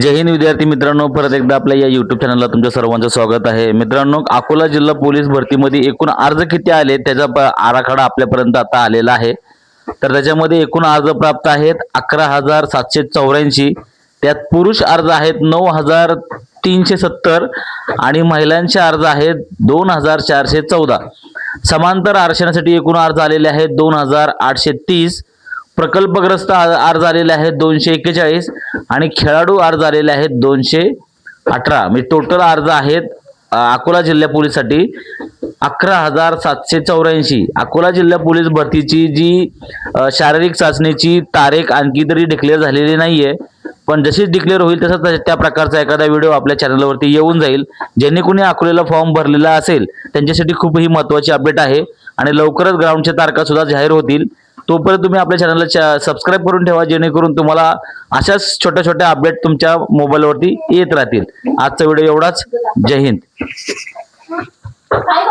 जय हिंद विद्यार्थी मित्रांनो. परत एकदा आपल्या या युट्यूब चॅनलला तुमच्या सर्वांचं स्वागत आहे. मित्रांनो अकोला जिल्हा पोलीस भरतीमध्ये एकूण अर्ज किती आले? त्याचा प- आराखडा आपल्यापर्यंत आता आलेला आहे. तर त्याच्यामध्ये एकूण अर्ज प्राप्त आहेत अकरा हजार सातशे चौऱ्याऐंशी. त्यात पुरुष अर्ज आहेत नऊ हजार तीनशे सत्तर आणि महिलांचे अर्ज आहेत दोन हजार चारशे चौदा. समांतर आरक्षणासाठी एकूण अर्ज आलेले आहेत दोन हजार आठशे तीस. प्रकल्पग्रस्त आर अर्ज आलेले आहेत दोनशे एक्केचाळीस आणि खेळाडू अर्ज आलेले आहेत दोनशे अठरा. म्हणजे टोटल अर्ज आहेत अकोला जिल्हा पोलीससाठी अकरा हजार सातशे चौऱ्याऐंशी. अकोला जिल्हा पोलीस भरतीची जी शारीरिक चाचणीची तारीख आणखी तरी डिक्लेअर झालेली नाहीये. पण जशीच डिक्लेअर होईल तसं त्या- त्या प्रकारचा एखादा व्हिडिओ आपल्या चॅनलवरती येऊन जाईल. ज्यांनी कोणी अकोल्याला फॉर्म भरलेला असेल त्यांच्यासाठी खूप ही महत्त्वाची अपडेट आहे. आणि लवकरच ग्राउंडच्या तारखा सुद्धा जाहीर होतील. तोपर्यंत तुम्ही आपल्या चॅनलला सबस्क्राईब करून ठेवा जेणेकरून तुम्हाला अशाच छोट्या छोट्या अपडेट तुमच्या मोबाईलवरती येत राहतील. आजचा व्हिडिओ एवढाच. जय हिंद.